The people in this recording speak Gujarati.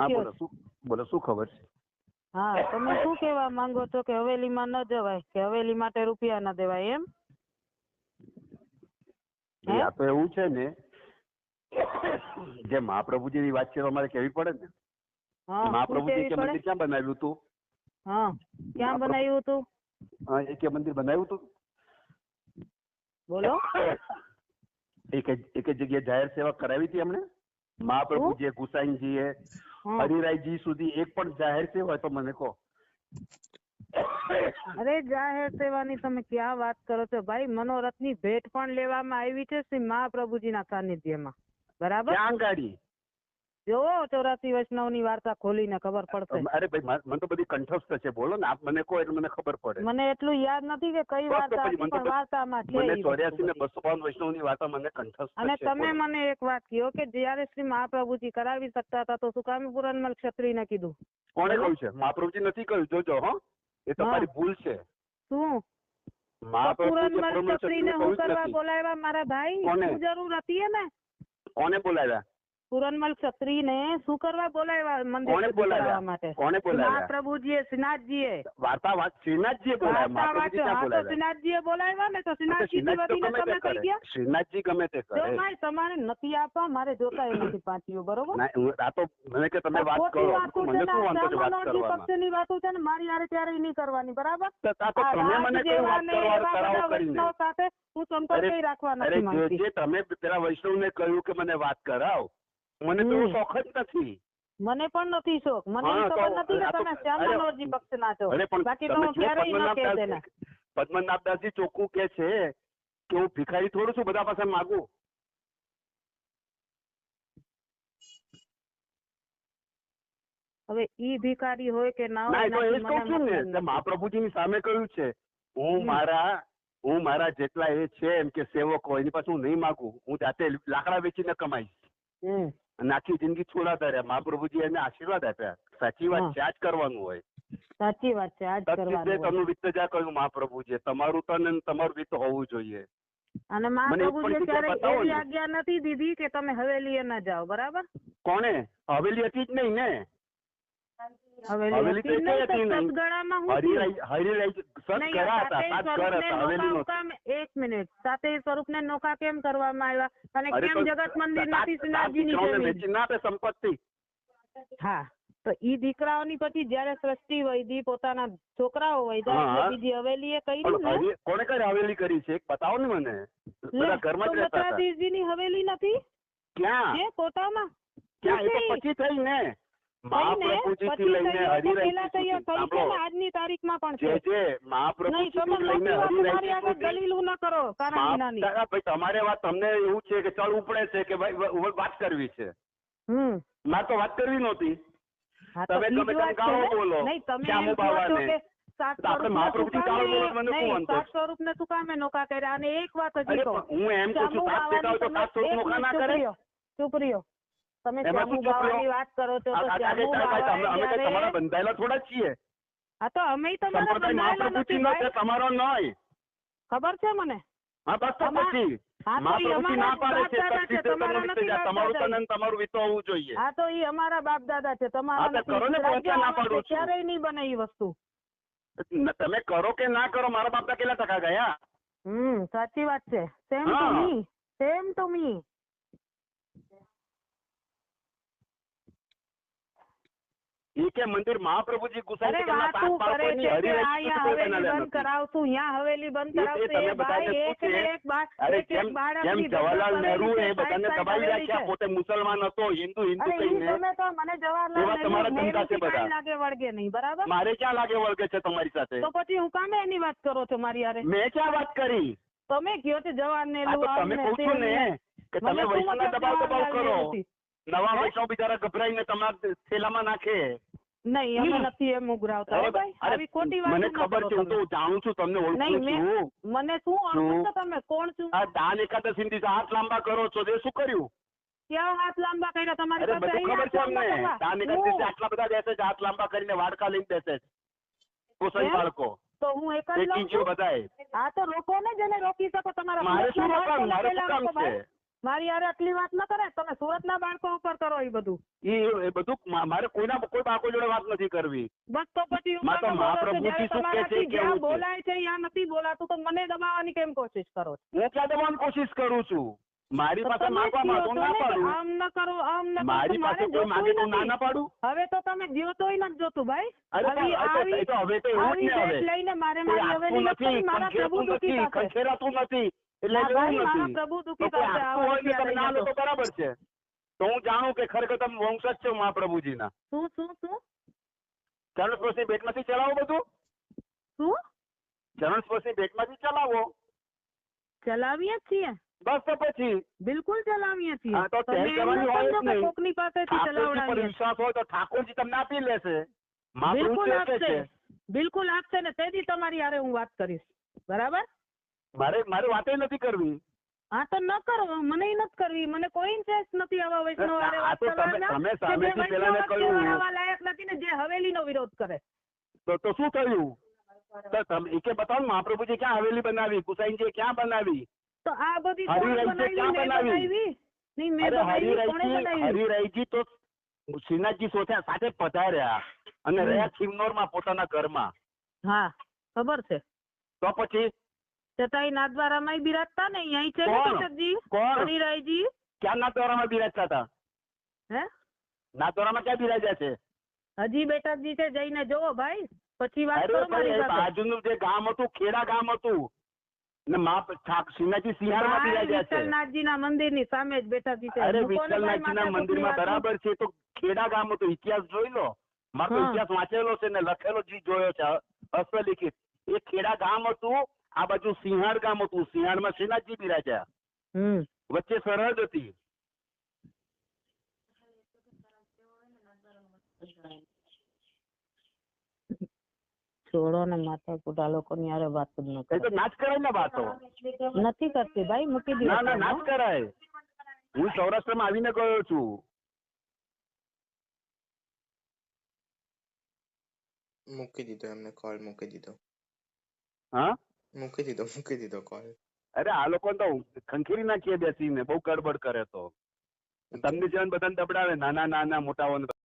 હા બોલો શું બોલો શું ખબર છે? હા તમે શું કહેવા માંગો છો કે હવેલીમાં ન જવાય કે હવેલી માટે રૂપિયા ન દેવાય એમ? એ આ તો એવું છે ને જે મહાપ્રભુજીની વાત છે અમારે કહેવી પડે ને. મહાપ્રભુજી કે મંદિર ક્યાં બનાવ્યું હતું? હા ક્યાં બનાવ્યું હતું? હા, એ કે મંદિર બનાવ્યું હતું? બોલો. એક એક જગ્યાએ જાહેર સેવા કરાવી હતી એમણે? મહાપ્રભુજીએ ગુસાઈનજી એ હરિરાયજી સુધી એક પણ જાહેર સેવા હોય તો મને કહો. અરે જાહેર સેવાની તમે ક્યાં વાત કરો છો? ભાઈ મનોરથની ભેટ પણ લેવામાં આવી છે શ્રી મહાપ્રભુજીના સાનિધ્યમાં. બરાબર? ક્યાં ગાડી? જોવો ચોરાસી વૈષ્ણવની વાર્તા ખોલીને ખબર પડશે. અરે ભાઈ મને તો બધી કંઠસ્થ છે બોલો ને. આપ મને કહો એટલે મને ખબર પડે. મને એટલું યાદ નથી કે કઈ વાર્તા પણ વાર્તામાં છે મને ચોર્યાસી ને. બસો બાવન વૈષ્ણવની વાર્તા મને કંઠસ્થ અને તમે મને એક વાત કહો કે જયારે શ્રી મહાપ્રભુજી કરાવી શકતા હતા તો શું કામ પુરણમલ ક્ષત્રિયને કીધું. કોણે. કહ્યું છે? મહાપ્રભુજી નથી કહ્યું. જોજો હો. એ તમારી ભૂલ છે. શું? પ્રમુખ ક્ષત્રિયને હું કરવા બોલાવ્યા? મારા ભાઈ? જરૂર હતી એને? કોને બોલાવ્યા? પુરણમલ ક્ષત્રિયને શું કરવા બોલાવ્યા મંદિર? કરાવવા માટે? કોને બોલાવ્યા? મહાપ્રભુજીએ શ્રીનાથજીએ વાર્તા વાત શ્રીનાથજીએ બોલાવ્યા. વાર્તા શ્રીનાથજીએ બોલાવ્યા ને તો શ્રીનાથજી તમે કહી ગયા? શ્રીનાથજી ગમે તે જો કરે. ભાઈ તમારે નથી આપવા મારે જોતાય નથી પાંચીઓ બરોબર? આ તો મને કે તમે વાત કરો. મને શું ને, વાંધો છે વાત બ્રાહ્મણોની પક્ષની વાતો છે ને મારી હારે ત્યારે નહીં કરવાની બરાબર? તો તમે મને કઈ વાત કરવા કરીને. વૈષ્ણવ સાથે હું સંપર્ક રાખવા નથી માંગતી. જે તમે પેલા વૈષ્ણવને કહ્યું કે મને વાત કરાવ મને તો શોખ જ નથી. મને પણ નથી શોખ. મને ખબર નથી કે તમે શ્યામ મનોહરજી પક્ષના છો. બાકી તો હું ક્યારેય ન કહે દેના પદ્મનાભદાસજી ચોખ્ખું કે છે કે હું ભિખારી થોડું છું બધા પાસે માગું. હવે ઈ ભિખારી હોય કે ના ના હોય એ કહું છું ને મહાપ્રભુજી ની સામે કહ્યું છે હું મારા હું મારા જેટલા એ છે એમ કે સેવકો એની પાસે હું નહીં માગું. હું જાતે લાકડા વેચીને કમાઈશ. અને આખી જિંદગી છોડાતા રહ્યા. મહાપ્રભુજી એને આશીર્વાદ આપ્યા. સાચી વાત છે આ જ કરવાનું હોય. સાચી વાત છે આજ તત્વિદે કરવાનું હોય. વિત્ત જા કહ્યું મહાપ્રભુજી તમારું તન અને તમારું વિત્ત હોવું જોઈએ. અને મહાપ્રભુજીએ બતાવો એવી આજ્ઞા નથી દીધી કે તમે હવેલીએ ન જાઓ બરાબર? કોને? હવેલી હતી જ નહીં ને. હવેલી હવેલી તો હતી નહીં. હરિરાય એક મિનિટ. સાતે સ્વરૂપને નોખા કેમ કરવામાં આવ્યા? અને કેમ જગત મંદિર ના સંપત્તિ. હા તો ઈ દીકરાઓની પછી જયારે સૃષ્ટિ વૈધી પોતાના છોકરાઓ વૈધા બીજી હવેલી એ પણ ને હરી- કઈ હવેલી કરી છે? બતાવો ને મને. બધા ઘરમાં જ રહેતા હવેલી નથી? ક્યાં? હે કોટામાં? ક્યાં? એ તો પછી થઈ ને. મહાપ્રભુજી થી લઈને ને આજની તારીખમાં પણ જે જે થી લઈને હરિરાય ન કરો ભાઈ તમારે વાત તમને એવું છે કે ચલ ઉપડે છે કે ભાઈ વાત કરવી છે. હમ. મારે તો વાત કરવી નહોતી. તમે તમે ગાળો ને. બોલો. શ્યામુ બાવાને. આપણે સ્વરૂપને શું કામે- નોકા કર્યા અને એક વાત હજી હું એમ કહું છું સાત ટેકા તો સાત સ્વરૂપ નોકા ના કરે? ચૂપ રહ્યો. તમે શ્યામુ? બાવાની વાત કરો છો તો શ્યામુ બાવાએ તમારા બંધાયેલા થોડા છીએ. હા તો અમે તમારા બંધાયેલા નથી ભાઈ. તમારો નય ખબર છે મને? હા બસ તો પછી. તો તો તમે કરો કે ના કરો મારા બાપ કેટલા ટકા ગયા? હમ સાચી વાત છે. Same to me same to me. કે મંદિર મહાપ્રભુજી ગુસાઈ કે વાતું કરે છે? કે હરિરાય હવેલી બંધ કરાવશું અહીંયા હવેલી બંધ એ- એ કરાવશું એ ભાઈ એક ને એક બા- અરે એક એક જેમ જેમ બાળકની જવાહરલાલ નહેરુ એ બધાને દબાવી રાખ્યા? પોતે મુસલમાન હતો હિન્દુ હિન્દુ કહીને. તમે તો મને જવાહરલાલ તમારા ધંધા છે બધા. લાગે વળગે નહીં બરાબર? મારે ક્યાં લાગે વળગે છે તમારી સાથે? તો પછી હું કામે એની વાત કરો છો મારી હારે? મેં ક્યાં વાત કરી? તમે કયો છો જવાહર આ નહેરુ તમે કહો છો ને. કે તમે વૈષ્ણવ દબાવ દબાવ કરો? નવા? વૈષ્ણવ બિચારા ગભરાઈને તમારા થેલામાં નાખે. નહીં અમે નથી એમ ઉઘરાવતા અરે ભાઈ. આવી ખોટી વાત મને ખબર છે હું તો જાણું છું તમને ઓળખું છું. મને શું ઓળખો છો તમે? કોણ છું? આ દાન એકાદશી ની હાથ લાંબા કરો છો તે શું કર્યું? ક્યાં હાથ લાંબા કર્યા? તમારી પાસે બધું ખબર છે અમને. દાન એકાદશી આટલા બધા બેસે છે હાથ લાંબા કરીને વાડકા લઈને બેસે છે. કોસાઈ બાળકો. તો હું એક જ લઉં છું? બધાય હા તો રોકો ને જેને રોકી શકો તમારા મારે શું રોકવાનું? મારે શું કામ છે. મારી યાર આટલી વાત ન કરે તમે સુરતના બાળકો ઉપર કરો એ બધું. એ એ બધું મારે કોઈના કોઈ બાળકો જોડે વાત નથી કરવી. બસ તો પછી જ્યાં બોલાય છે ત્યાં નથી બોલાતું તો મને દબાવવાની કેમ કોશિશ કરો હું ક્યાં દબાવવાની કોશિશ કરું છું. મારી પાસે માંગવા માંગો ના પાડું. આમ ન કરો આમ ન મારી પાસે કોઈ માંગે તો ના ના પાડું. હવે તો તમે જોતોય નથી જોતું ભાઈ. અરે આવી- તો- હવે તો એવું જ ને હવે. લઈને મારે મારી હવે નથી મારા પ્રભુ નથી થશે ખંખેરાતું નથી. એટલે ના એવું ભાઈ મારા નથી. પ્રભુ તો દુખી કોઈ થશે આ આપતું હોય ને વખતે તમે ના લો અહીંયા તો બરાબર છે. તો હું જાણું કે ખરેખર તમે વંશજ છો મહાપ્રભુજીના. શું શું શું? ચરણ સ્પર્શની ભેટમાંથી ચલાવો બધું? શું? ચરણ સ્પર્શની ભેટમાંથી ચલાવો. ચલાવીએ જ છીએ. બસ તો પછી. બિલકુલ ચલાવીએ છીએ. હા, તો તમે તેલ એમ કરવાની ન હોય જ સમજો કે નહીં. કોકની પાસેથી ઠાકોરજી પર ચલાવડાવીએ. વિશ્વાસ હોય તો ઠાકોરજી તમને આપી લેશે. મહાપ્રભુ બિલકુલ કહે છે. આપશે બિલકુલ આપશે ને તેથી તમારી હારે હું વાત કરીશ. બરાબર? મારે મારે વાતે નથી કરવી. હા તો ન કરો. મને નથી કરવી. મને કોઈ ઇન્ટરેસ્ટ નથી આવા વૈષ્ણવ હારે વાત તમે સામેથી પેલાને વૈષ્ણવ કહ્યું. લાયક નથી ને જે હવેલીનો વિરોધ કરે. તો તો શું થયું? તો તમે એ કે બતાવો મહાપ્રભુજી ક્યાં હવેલી બનાવી? કુસાઈનજી ક્યાં બનાવી? તો આ બધી ક્યાં બનાવી? નહીં મેં બનાવી. હરિરાયજી તો શ્રીનાથજી સોથા સાથે પધાર્યા અને રહ્યા રહ્યા ખિમનોરમાં પોતાના ઘરમાં. હા ખબર છે. તો પછી નાથદ્વારામાં બિરાજતા ને? અહીં છે ને કોણ? કૃષ્ણજી કોણ? હરિરાયજી ક્યાં નાથદ્વારામાં બિરાજતા હતા? હે? નાથદ્વારામાં ક્યાં બિરાજ્યા છે? હજી બેટાજી છે જઈને જોવો ભાઈ. પછી વાત કરો મારી સાથે. બાજુનું જે ગામ હતું ખેડા ગામ હતું ને મા શ્રીનાથજી સિંહારમાં બિરાજ્યા છે. વિઠ્ઠલનાથજીના મંદિરની સામે જ બેટાજી છે. અરે વિઠ્ઠલનાથજી ના મંદિર વાતો. બરાબર છે તો ખેડા ગામ હતું ઇતિહાસ જોઈ લો. મારો ઇતિહાસ વાંચેલો છે ને લખેલો જે જોયો છે હસ્તલિખિત. એ ખેડા ગામ હતું આ બાજુ સિંહાડ ગામ હતું. સિંહાડમાં શ્રીનાથજી બિરાજ્યા? વચ્ચે સરહદ હતી. છોડો ને માતા કુટા લોકો ની આરે વાત જ ન કરે. નાચ કરાય ને વાતો. નથી કરતી ભાઈ મૂકી દો ના ના નાચ કરાય. હું સૌરાષ્ટ્રમાં આવીને ગયો છું. મૂકી દીધો એમને કોલ મૂકી દીધો. હા? મૂકી દીધો મૂકી દીધો કોલ અરે આ લોકો તો ખંખેરી નાખીએ બેસીને બહુ ગડબડ કરે તો. તમને જેમ બધાને દબડાવે નાના નાના મોટાઓને